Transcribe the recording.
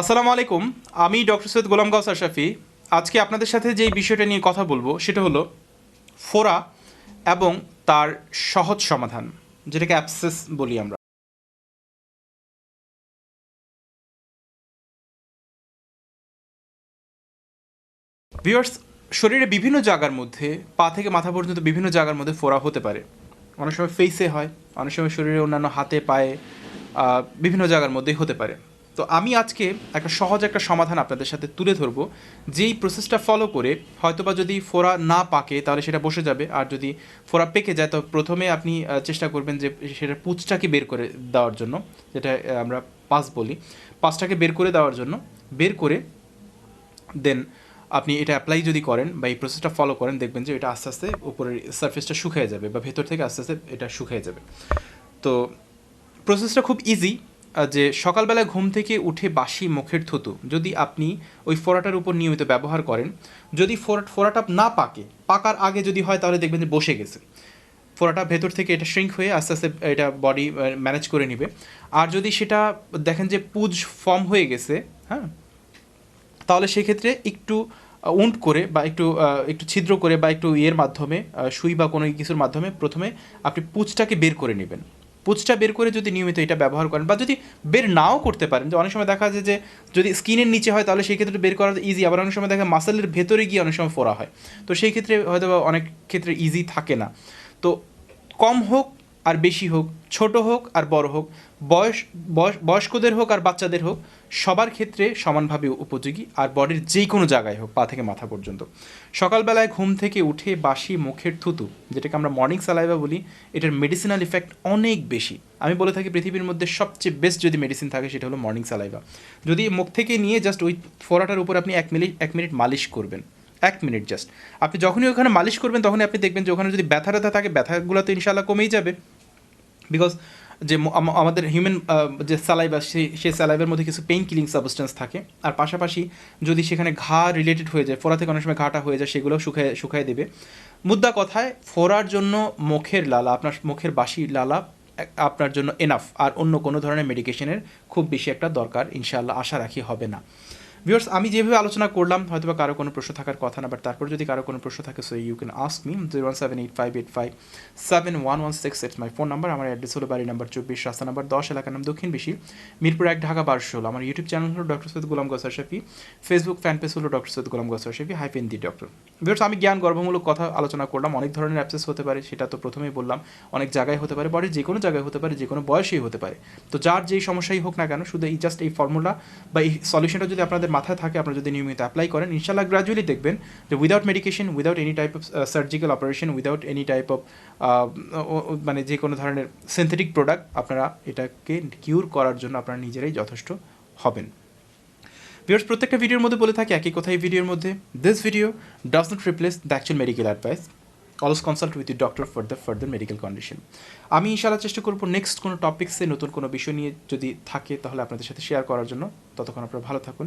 আসসালামু আলাইকুম, আমি ডক্টর সৈয়দ গোলাম গাউসার শাফি। আজকে আপনাদের সাথে যে বিষয়টা নিয়ে কথা বলব, সেটা হলো ফোরা এবং তার সহজ সমাধান, যেটাকে অ্যাপসেস বলি আমরা। ভিউয়ার্স, শরীরে বিভিন্ন জায়গার মধ্যে, পা থেকে মাথা পর্যন্ত বিভিন্ন জায়গার মধ্যে ফোড়া হতে পারে। অনেক সময় ফেসে হয়, অনেক সময় শরীরে অন্যান্য হাতে, পায়ে বিভিন্ন জায়গার মধ্যেই হতে পারে। তো আমি আজকে একটা সহজ একটা সমাধান আপনাদের সাথে তুলে ধরবো। যেই প্রসেসটা ফলো করে হয়তোবা যদি ফোড়া না পাকে, তাহলে সেটা বসে যাবে। আর যদি ফোড়া পেকে যায়, তো প্রথমে আপনি চেষ্টা করবেন যে সেটা পুঁচটাকে বের করে দেওয়ার জন্য, যেটা আমরা পাস বলি। পাসটাকে বের করে দেওয়ার জন্য, বের করে দেন আপনি এটা অ্যাপ্লাই যদি করেন বা এই প্রসেসটা ফলো করেন, দেখবেন যে এটা আস্তে আস্তে উপরের সারফেসটা শুকিয়ে যাবে বা ভেতর থেকে আস্তে আস্তে এটা শুকিয়ে যাবে। তো প্রসেসটা খুব ইজি যে সকালবেলা ঘুম থেকে উঠে বাসি মুখের থুতু, যদি আপনি ওই ফোড়াটার উপর নিয়মিত ব্যবহার করেন, যদি ফোড়া, ফোড়াটা না পাকে, পাকার আগে যদি হয় তাহলে দেখবেন যে বসে গেছে। ফোড়াটা ভেতর থেকে এটা শ্রিঙ্ক হয়ে আস্তে আস্তে এটা বডি ম্যানেজ করে নেবে। আর যদি সেটা দেখেন যে পুজ ফর্ম হয়ে গেছে হ্যাঁ তাহলে সেক্ষেত্রে একটু উন্ট করে বা একটু একটু ছিদ্র করে বা একটু ইয়ের মাধ্যমে সুই বা কোনো কিছুর মাধ্যমে প্রথমে আপনি পুঁচটাকে বের করে নেবেন। পুঁচটা বের করে যদি নিয়মিত এটা ব্যবহার করেন বা যদি বের নাও করতে পারেন, যে অনেক সময় দেখা যায় যে যদি স্কিনের নিচে হয় তাহলে সেই ক্ষেত্রে বের করা ইজি আবার অনেক সময় দেখা মাসেলের ভেতরে গিয়ে অনেক সময় ফোরা হয়। তো সেই ক্ষেত্রে হয়তো অনেক ক্ষেত্রে ইজি থাকে না। তো কম হোক আর বেশি হোক, ছোট হোক আর বড় হোক, বয়স বয়স, বয়স্কদের হোক আর বাচ্চাদের হোক, সবার ক্ষেত্রে সমানভাবে উপযোগী আর বডির যে কোনো জায়গায় হোক, পা থেকে মাথা পর্যন্ত। সকালবেলায় ঘুম থেকে উঠে বাসি মুখের থুতু, যেটাকে আমরা মর্নিং সালাইভা বলি, এটার মেডিসিনাল ইফেক্ট অনেক বেশি। আমি বলে থাকি পৃথিবীর মধ্যে সবচেয়ে বেস্ট যদি মেডিসিন থাকে, সেটা হলো মর্নিং সালাইভা যদি মুখ থেকে নিয়ে জাস্ট ওই ফোড়াটার উপর আপনি এক মিনিট এক মিনিট মালিশ করবেন, এক মিনিট জাস্ট আপনি যখনই ওখানে মালিশ করবেন, তখনই আপনি দেখবেন যে ওখানে যদি ব্যথা ট্যাথা থাকে, ব্যথাগুলো তো ইনশাল্লাহ কমেই যাবে। বিকজ যে আমাদের হিউম্যান যে স্যালাইভা সেই স্যালাইভের মধ্যে কিছু পেইন কিলিং সাবস্টেন্স থাকে। আর পাশাপাশি যদি সেখানে ঘা রিলেটেড হয়ে যায় ফোড়া থেকে অনেক সময় ঘাটা হয়ে যায় সেগুলো শুকায় শুকায় দেবে। মুদ্রা কথায় ফোড়ার জন্য মুখের লালা, আপনার মুখের বাসি লালা আপনার জন্য এনাফ আর অন্য কোনো ধরনের মেডিকেশনের খুব বেশি একটা দরকার, ইনশাআল্লাহ, আশা রাখি হবে না। ভিউয়ার্স আমি যেভাবে আলোচনা করলাম হয়তো বা কারও কোনো প্রশ্ন থাকার কথা না বাট তারপর যদি কারও কোনো প্রশ্ন থাকে so you can ask me zero one seven eight five eight five seven one one six it's my phone number আমার অ্যাড্রেস হলো বাড়ি নাম্বার চব্বিশ, রাস্তা নাম্বার দশ এলাকার নাম দক্ষিণ বেশি, মিরপুর এক, ঢাকা বারোশো ষোলো। আমার ইউটিউব চ্যানেল হলো doctor Syed Golam Gausar Shafi Facebook fan page হলো doctor Syed Golam Gausar Shafi hyphen the doctor viewers আমি জ্ঞান, গর্বমূলক কথা আলোচনা করলাম, অনেক ধরনের অ্যাপসেস হতে পারে, সেটা তো প্রথমেই বললাম, অনেক জায়গায় হতে পারে বডির যে কোনো জায়গায় হতে পারে যে কোনো বয়সেই হতে পারে। তো যার যেই সমস্যাই হোক না কেন, শুধু এই জাস্ট এই ফর্মুলা বা এই সলিউশনটা যদি আপনাদের মাথায় থাকে, আপনারা যদি নিয়মিত অ্যাপ্লাই করেন ইনশাল্লাহ গ্রাজুয়ালি দেখবেন যে without medication without any type of surgical operation without any type of মানে যে কোনো ধরনের সিনথেটিক প্রোডাক্ট আপনারা এটাকে কিউর করার জন্য আপনারা নিজেরাই যথেষ্ট হবেন। ভিউয়ার্স প্রত্যেকটা ভিডিওর মধ্যে বলে থাকি, একই কথাই ভিডিওর মধ্যে। This video does not replace the actual medical advice also consult with you doctor for the further medical condition আমি ইনশাল্লাহ চেষ্টা করব নেক্সট কোনো টপিক্সে নতুন কোনো বিষয় নিয়ে যদি থাকে, তাহলে আপনাদের সাথে শেয়ার করার জন্য। ততক্ষণ আপনারা ভালো থাকুন।